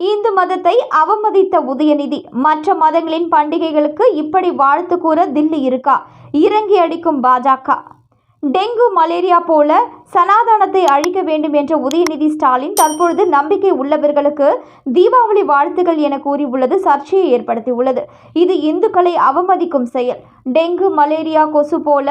இந்து மதத்தை அவமதித்த உதயநிதி. மற்ற மதங்களின் பண்டிகைகளுக்கு இப்படி வாழ்த்து கூற தில்லி இருக்கா? இறங்கி அடிக்கும் பாஜக. டெங்கு மலேரியா போல சனாதனத்தை அழிக்க வேண்டும் என்ற உதயநிதி ஸ்டாலின் தற்பொழுது நம்பிக்கை உள்ளவர்களுக்கு தீபாவளி வாழ்த்துக்கள் என கூறியுள்ளது சர்ச்சையை ஏற்படுத்தியுள்ளது. இது இந்துக்களை அவமதிக்கும் செயல். டெங்கு மலேரியா கொசு போல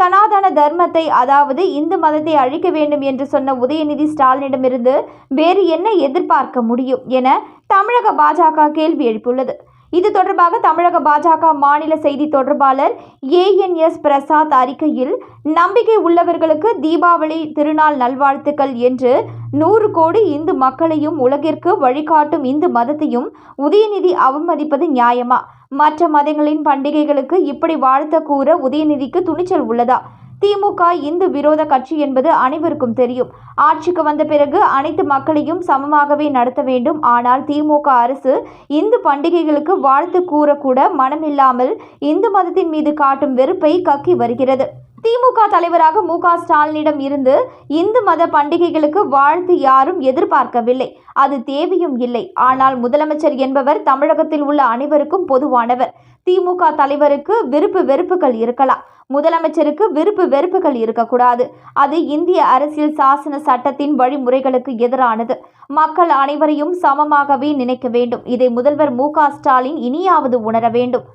சனாதன தர்மத்தை அதாவது இந்து மதத்தை அழிக்க வேண்டும் என்று சொன்ன உதயநிதி ஸ்டாலினிடமிருந்து வேறு என்ன எதிர்பார்க்க முடியும் என தமிழக பாஜக கேள்வி எழுப்பியுள்ளது. இது தொடர்பாக தமிழக பாஜக மாநில செய்தி தொடர்பாளர் ஏஎன்எஸ் பிரசாத் அறிக்கையில் நம்பிக்கை உள்ளவர்களுக்கு தீபாவளி திருநாள் நல்வாழ்த்துக்கள் என்று நூறு கோடி இந்து மக்களையும் உலகிற்கு வழிகாட்டும் இந்து மதத்தையும் உதயநிதி அவமதிப்பது நியாயமா? மற்ற மதங்களின் பண்டிகைகளுக்கு இப்படி வாழ்த்த கூற உதயநிதிக்கு துணிச்சல் உள்ளதா? திமுக இந்து விரோத கட்சி என்பது அனைவருக்கும் தெரியும். ஆட்சிக்கு வந்த பிறகு அனைத்து மக்களையும் சமமாகவே நடத்த வேண்டும். ஆனால் திமுக அரசு இந்து பண்டிகைகளுக்கு வாழ்த்து கூறக்கூட மனமில்லாமல் இந்து மதத்தின் மீது காட்டும் வெறுப்பை கக்கி வருகிறது. திமுக தலைவராக மு க ஸ்டாலினிடம் இருந்து இந்து மத பண்டிகைகளுக்கு வாழ்த்து யாரும் எதிர்பார்க்கவில்லை. அது தேவையும் இல்லை. ஆனால் முதலமைச்சர் என்பவர் தமிழகத்தில் உள்ள அனைவருக்கும் பொதுவானவர். திமுக தலைவருக்கு விருப்பு வெறுப்புகள் இருக்கலாம். முதலமைச்சருக்கு விருப்பு வெறுப்புகள் இருக்கக்கூடாது. அது இந்திய அரசியல் சாசன சட்டத்தின் வழிமுறைகளுக்கு எதிரானது. மக்கள் அனைவரையும் சமமாகவே நினைக்க வேண்டும். இதை முதல்வர் மு ஸ்டாலின் இனியாவது உணர வேண்டும்.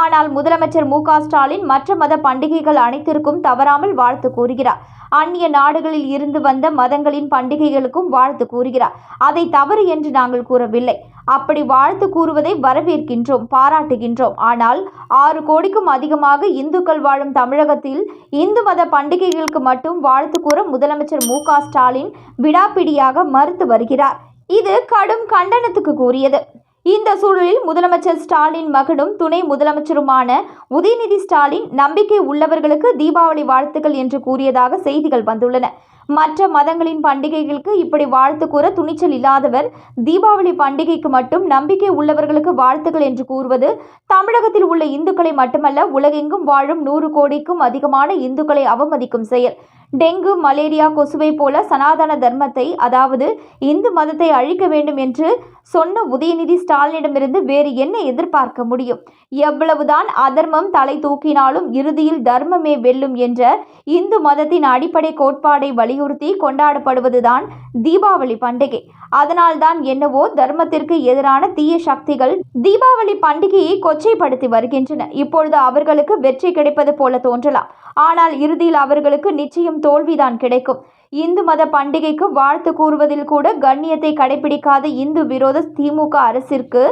ஆனால் முதலமைச்சர் மு ஸ்டாலின் மற்ற மத பண்டிகைகள் அனைத்திற்கும் தவறாமல் வாழ்த்து கூறுகிறார். அந்நிய நாடுகளில் இருந்து வந்த மதங்களின் பண்டிகைகளுக்கும் வாழ்த்து கூறுகிறார். அதை தவறு என்று நாங்கள் கூறவில்லை. அப்படி வாழ்த்து கூறுவதை வரவேற்கின்றோம் பாராட்டுகின்றோம். ஆனால் ஆறு கோடிக்கும் அதிகமாக இந்துக்கள் வாழும் தமிழகத்தில் இந்து மத பண்டிகைகளுக்கு மட்டும் வாழ்த்து கூற முதலமைச்சர் மு ஸ்டாலின் விடாப்பிடியாக மறுத்து வருகிறார். இது கடும் கண்டனத்துக்கு கூறியது. இந்த சூழலில் முதலமைச்சர் ஸ்டாலின் மகனும் துணை முதலமைச்சருமான உதயநிதி ஸ்டாலின் நம்பிக்கை உள்ளவர்களுக்கு தீபாவளி வாழ்த்துக்கள் என்று கூறியதாக செய்திகள் வந்துள்ளன. மற்ற மதங்களின் பண்டிகைகளுக்கு இப்படி வாழ்த்து கூற துணிச்சல் இல்லாதவர் தீபாவளி பண்டிகைக்கு மட்டும் நம்பிக்கை உள்ளவர்களுக்கு வாழ்த்துக்கள் என்று கூறுவது தமிழகத்தில் உள்ள இந்துக்களை மட்டுமல்ல உலகெங்கும் வாழும் நூறு கோடிக்கும் அதிகமான இந்துக்களை அவமதிக்கும் செயல். டெங்கு மலேரியா கொசுவை போல சனாதன தர்மத்தை அதாவது இந்து மதத்தை அழிக்க வேண்டும் என்று சொன்ன உதயநிதி ஸ்டாலினிடமிருந்து வேறு என்ன எதிர்பார்க்க முடியும்? எவ்வளவுதான் அதர்மம் தலை தூக்கினாலும் இறுதியில் தர்மமே வெல்லும் என்ற இந்து மதத்தின் அடிப்படை கோட்பாடை வலியுறுத்தி கொண்டாடப்படுவதுதான் தீபாவளி பண்டிகை. அதனால்தான் என்னவோ தர்மத்திற்கு எதிரான தீய சக்திகள் தீபாவளி பண்டிகையை கொச்சைப்படுத்தி வருகின்றன. இப்பொழுது அவர்களுக்கு வெற்றி கிடைப்பது போல தோன்றலாம். ஆனால் இறுதியில் அவர்களுக்கு நிச்சயம் தோல்விதான் கிடைக்கும். இந்து மத பண்டிகைக்கு வாழ்த்து கூறுவதில் கூட கண்ணியத்தை கடைபிடிக்காத இந்து விரோத திமுக அரசிற்கு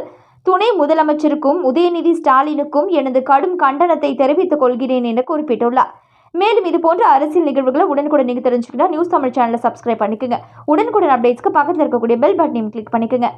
துணை முதலமைச்சருக்கும் உதயநிதி ஸ்டாலினுக்கும் எனது கடும் கண்டனத்தை தெரிவித்துக் கொள்கிறேன் என குறிப்பிட்டுள்ளார். மேலும் இது போன்ற அரசியல் நிகழ்வுகளை உடனுக்குடன் நீங்கள் தெரிஞ்சுக்கிட்டா நியூஸ் தமிழ் சேனலை சப்ஸ்கிரைப் பண்ணிக்கோங்க. உடனுக்குடன் அப்டேட்ஸ்க்கு பக்கத்தில் இருக்கக்கூடிய பெல் பட்டனையும் கிளிக் பண்ணிக்கோங்க.